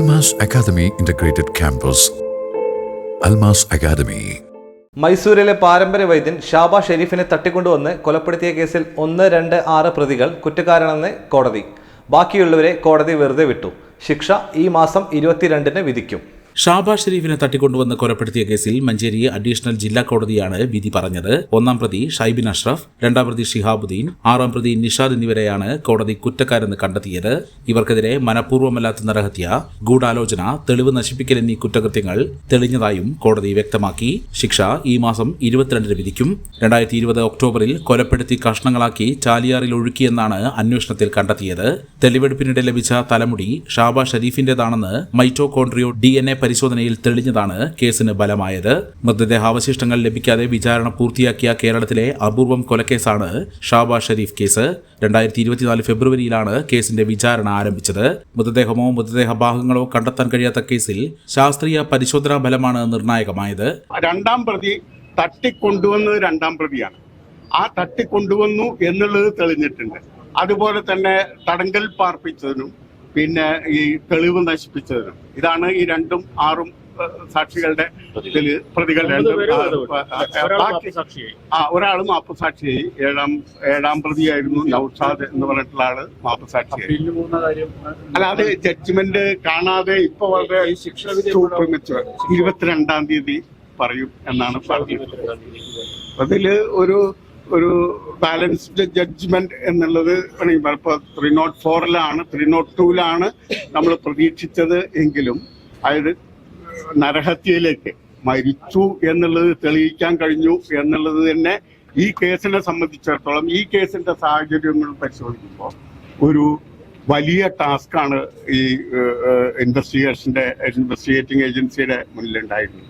Almas academy integrated campus Almas academy മൈസൂരിലെ പാരമ്പര്യ വൈദ്യൻ ഷാബ ഷെരീഫിനെ തട്ടിക്കൊണ്ടുവന്ന് കൊലപ്പെടുത്തിയ കേസിൽ ഒന്ന് രണ്ട് ആറ് പ്രതികൾ കുറ്റക്കാരാണെന്ന് കോടതി. ബാക്കിയുള്ളവരെ കോടതി വെറുതെ വിട്ടു. ശിക്ഷ ഈ മാസം ഇരുപത്തിരണ്ടിന് വിധിക്കും. ഷാബാ ഷെരീഫിനെ തട്ടിക്കൊണ്ടുവന്ന് കൊലപ്പെടുത്തിയ കേസിൽ മഞ്ചേരി അഡീഷണൽ ജില്ലാ കോടതിയാണ് വിധി പറഞ്ഞത്. ഒന്നാം പ്രതി ഷൈബിൻ അഷ്റഫ് രണ്ടാം പ്രതി ഷിഹാബുദ്ദീൻ ആറാം പ്രതി നിഷാദ് എന്നിവരെയാണ് കോടതി കുറ്റക്കാരെന്ന് കണ്ടെത്തിയത്. ഇവർക്കെതിരെ മനഃപൂർവമല്ലാത്ത നരഹത്യ ഗൂഢാലോചന തെളിവ് നശിപ്പിക്കൽ എന്നീ കുറ്റകൃത്യങ്ങൾ തെളിഞ്ഞതായും കോടതി വ്യക്തമാക്കി. ശിക്ഷ ഈ മാസം ഇരുപത്തിരണ്ടിന് വിധിക്കും. രണ്ടായിരത്തി ഇരുപത് ഒക്ടോബറിൽ കൊലപ്പെടുത്തി കഷ്ണങ്ങളാക്കി ചാലിയാറിൽ ഒഴുക്കിയെന്നാണ് അന്വേഷണത്തിൽ കണ്ടെത്തിയത്. തെളിവെടുപ്പിനിടെ ലഭിച്ച തലമുടി ഷാബ ഷെരീഫിന്റേതാണെന്ന് മൈറ്റോകോൺട്രിയോ ഡി എൻ എ പരിശോധനയിൽ തെളിഞ്ഞതാണ് കേസിന് ബലമായത്. മൃതദേഹാവശിഷ്ടങ്ങൾ ലഭിക്കാതെ വിചാരണ പൂർത്തിയാക്കിയ കേരളത്തിലെ അപൂർവം കൊലക്കേസാണ് ഷാബ ഷരീഫ് കേസ്. രണ്ടായിരത്തി ഇരുപത്തിനാല് ഫെബ്രുവരിയിലാണ് കേസിന്റെ വിചാരണ ആരംഭിച്ചത്. മൃതദേഹമോ മൃതദേഹ ഭാഗങ്ങളോ കണ്ടെത്താൻ കഴിയാത്ത കേസിൽ ശാസ്ത്രീയ പരിശോധനാ ഫലമാണ് നിർണായകമായത്. രണ്ടാം പ്രതി തട്ടിക്കൊണ്ടുവന്നത് രണ്ടാം പ്രതിയാണ്. ആ തട്ടിക്കൊണ്ടുവന്നു എന്നുള്ളത് തെളിഞ്ഞിട്ടുണ്ട്. അതുപോലെ തന്നെ തടങ്കൽ പാർപ്പിച്ചതിനും പിന്നെ ഈ തെളിവ് നശിപ്പിച്ചതിനും ഇതാണ് ഈ രണ്ടും ആറും സാക്ഷികളുടെ പ്രതികൾ രണ്ടും. ആ, ഒരാൾ മാപ്പ് സാക്ഷിയായി. ഒരാൾ മാപ്പുസാക്ഷിയായി ഏഴാം ഏഴാം പ്രതിയായിരുന്നു നൌഷാദ് എന്ന് പറഞ്ഞിട്ടുള്ള ആൾ മാപ്പ് സാക്ഷിയായി. അല്ലാതെ ജഡ്ജ്മെന്റ് കാണാതെ ഇപ്പൊ വളരെ ശിക്ഷ ഇരുപത്തിരണ്ടാം തീയതി പറയും എന്നാണ് പറഞ്ഞത് അതിൽ ഒരു ഒരു ബാലൻസ്ഡ് ജഡ്ജ്മെന്റ് എന്നുള്ളത് ഇപ്പൊ ത്രീ നോട്ട് ഫോറിലാണ് ത്രീ നോട്ട് ടൂലാണ് നമ്മൾ പ്രതീക്ഷിച്ചത് എങ്കിലും അതായത് നരഹത്യയിലേക്ക് മരിച്ചു എന്നുള്ളത് തെളിയിക്കാൻ കഴിഞ്ഞു എന്നുള്ളത് തന്നെ ഈ കേസിനെ സംബന്ധിച്ചിടത്തോളം ഈ കേസിന്റെ സാഹചര്യങ്ങൾ പരിശോധിക്കുമ്പോൾ ഒരു വലിയ ടാസ്ക്കാണ് ഈ ഇൻവെസ്റ്റിഗേഷന്റെ ഇൻവെസ്റ്റിഗേറ്റിംഗ് ഏജൻസിയുടെ മുന്നിലുണ്ടായിരുന്നു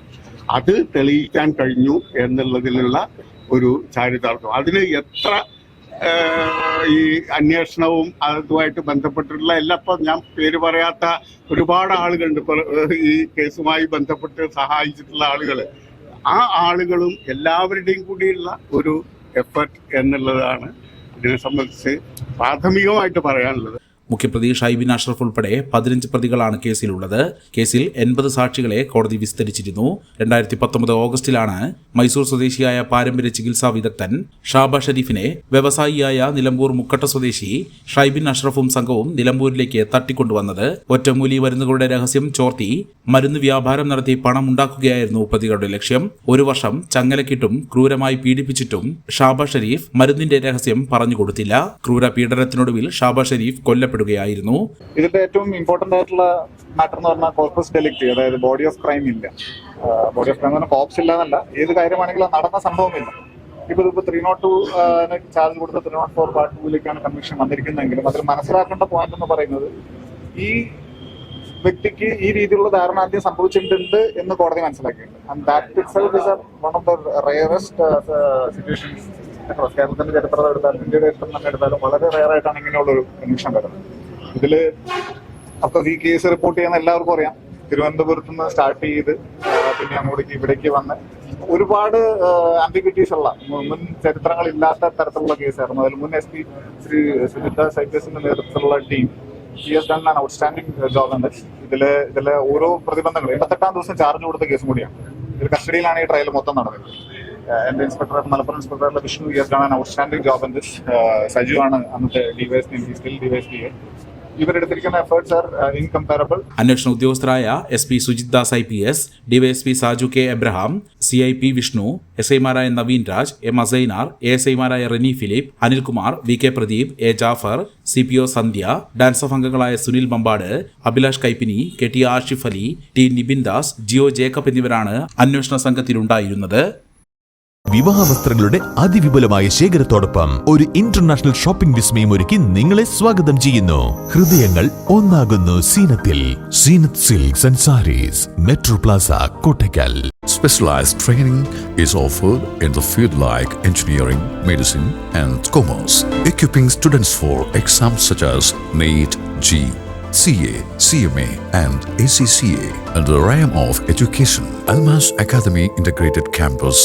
അത് തെളിയിക്കാൻ കഴിഞ്ഞു എന്നുള്ളതിലുള്ള ഒരു ചാരിതാർത്ഥം അതിന് എത്ര ഈ അന്വേഷണവും അതുമായിട്ട് ബന്ധപ്പെട്ടിട്ടുള്ള എല്ലാ ഇപ്പം ഞാൻ പേര് പറയാത്ത ഒരുപാട് ആളുകളുണ്ട്. ഈ കേസുമായി ബന്ധപ്പെട്ട് സഹായിച്ചിട്ടുള്ള ആളുകൾ ആ ആളുകളും എല്ലാവരുടെയും കൂടിയുള്ള ഒരു എഫർട്ട് എന്നുള്ളതാണ് ഇതിനെ സംബന്ധിച്ച് പ്രാഥമികമായിട്ട് പറയാനുള്ളത്. മുഖ്യപ്രതി ഷൈബിൻ അഷ്റഫ് ഉൾപ്പെടെ പതിനഞ്ച് പ്രതികളാണ് കേസിലുള്ളത്. കേസിൽ എൺപത് സാക്ഷികളെ കോടതി വിസ്തരിച്ചിരുന്നു. രണ്ടായിരത്തി പത്തൊമ്പത് ഓഗസ്റ്റിലാണ് മൈസൂർ സ്വദേശിയായ പാരമ്പര്യ ചികിത്സാ വിദഗ്ധൻ ഷാബ ഷരീഫിനെ വ്യവസായിയായ നിലമ്പൂർ മുക്കട്ട സ്വദേശി ഷൈബിൻ അഷ്റഫും സംഘവും നിലമ്പൂരിലേക്ക് തട്ടിക്കൊണ്ടുവന്നത്. ഒറ്റമൂലി മരുന്നുകളുടെ രഹസ്യം ചോർത്തി മരുന്ന് വ്യാപാരം നടത്തി പണം ഉണ്ടാക്കുകയായിരുന്നു പ്രതികളുടെ ലക്ഷ്യം. ഒരു വർഷം ചങ്ങലക്കിട്ടും ക്രൂരമായി പീഡിപ്പിച്ചിട്ടും ഷാബ ഷരീഫ് മരുന്നിന്റെ രഹസ്യം പറഞ്ഞുകൊടുത്തില്ല ക്രൂര പീഡനത്തിനൊടുവിൽ ഷാബ ഷരീഫ് കൊല്ലപ്പെടുകയായിരുന്നു ഇതിന്റെ ഏറ്റവും ഇമ്പോർട്ടന്റ് ആയിട്ടുള്ള മാറ്റർ എന്ന് പറഞ്ഞാൽ കോർപ്പസ് ഡെലിക്റ്റ് അതായത് ബോഡി ഓഫ് ക്രൈം ഇല്ല. ബോഡി ഓഫ് ക്രൈം എന്ന് കോപ്സ് ഇല്ല എന്നല്ല ഏത് കാര്യമാണെങ്കിലും നടന്ന സംഭവമില്ല. ഇപ്പൊ ഇതിപ്പോ ത്രീ നോട്ട് ടു ചാർജ് കൊടുത്ത ത്രീ നോട്ട് ഫോർ പാർട്ട് ടൂവിലേക്കാണ് കമ്മീഷൻ വന്നിരിക്കുന്നതെങ്കിലും അതിൽ മനസ്സിലാക്കേണ്ട പോയിന്റ് എന്ന് പറയുന്നത് ഈ വ്യക്തിക്ക് ഈ രീതിയിലുള്ള ധാരണ ആദ്യം സംഭവിച്ചിട്ടുണ്ട് എന്ന് കോടതി മനസ്സിലാക്കിയിട്ടുണ്ട്. And that itself is one of the rarest situations കേരളത്തിന്റെ ചരിത്രം എടുത്താലും ഇന്ത്യയുടെ ചരിത്രം തന്നെ എടുത്താലും വളരെ റയർ ആയിട്ടാണ് ഇങ്ങനെയുള്ള ഒരു കൺവിക്ഷൻ വരുന്നത്. ഇതിൽ അപ്പൊ ഈ കേസ് റിപ്പോർട്ട് ചെയ്യുന്ന എല്ലാവർക്കും അറിയാം. തിരുവനന്തപുരത്ത് നിന്ന് സ്റ്റാർട്ട് ചെയ്ത് പിന്നെ അങ്ങോട്ടേക്ക് ഇവിടേക്ക് വന്ന് ഒരുപാട് ആംബിഗ്വിറ്റീസ് ഉള്ള മുൻ ചരിത്രങ്ങൾ ഇല്ലാത്ത തരത്തിലുള്ള കേസായിരുന്നു അതിൽ മുൻ എസ് പി ശ്രീ സുജിത സൈറ്റസിന്റെ നേതൃത്വത്തിലുള്ള ടീം ഈ has done an outstanding job ഉണ്ട്. ഇതിലെ ഇതിലെ ഓരോ പ്രതിബന്ധങ്ങൾ എൺപത്തെട്ടാം ദിവസം ചാർജ് കൊടുത്ത കേസും കൂടിയാണ്. ഇതിൽ കസ്റ്റഡിയിലാണ് ഈ ട്രയൽ മൊത്തം നടന്നത്. എന്റെ inspector Malappuram ഇൻസ്പെക്ടറുടെ Vishnu done an outstanding job this Saju ആണ് അന്നത്തെ ഡിവൈഎസ് സ്റ്റിൽ ഡിവൈസ് പി ഇവരെടുത്തിരിക്കുന്ന എഫേർട്സ് ആർ ഇൻകംപാരബിൾ അന്വേഷണ ഉദ്യോഗസ്ഥരായ S P Sujith Das I P S DYSP Saju K Abraham C I P Vishnu S ഐമാരായ Naveen Raj M Asainar A S ഐമാരായ Reni Philip Anilkumar V K Pradeep A Jafar C P O Sandhya DANSAF അംഗങ്ങളായ Sunil Mambad Abhilash Kaippini K T Ashif Ali T Nibin Das Jio Jacob എന്നിവരാണ് അന്വേഷണ സംഘത്തിലുണ്ടായിരുന്നത്. വിവാഹ വസ്ത്രങ്ങളുടെ അതിവിപുലമായ ശേഖരത്തോടൊപ്പം ഒരു international shopping വിസ്മയം ഒരുക്കി നിങ്ങളെ സ്വാഗതം ചെയ്യുന്നു. ഹൃദയങ്ങൾ ഒന്നാകുന്നു സീനത്തിൽ. Seenath silks and sarees metro plaza Kottakkal. Specialized training is offered in the field like engineering medicine and commerce equipping students for exam such as NEET G C A C M A and A C C N the realm of education Almas academy integrated campus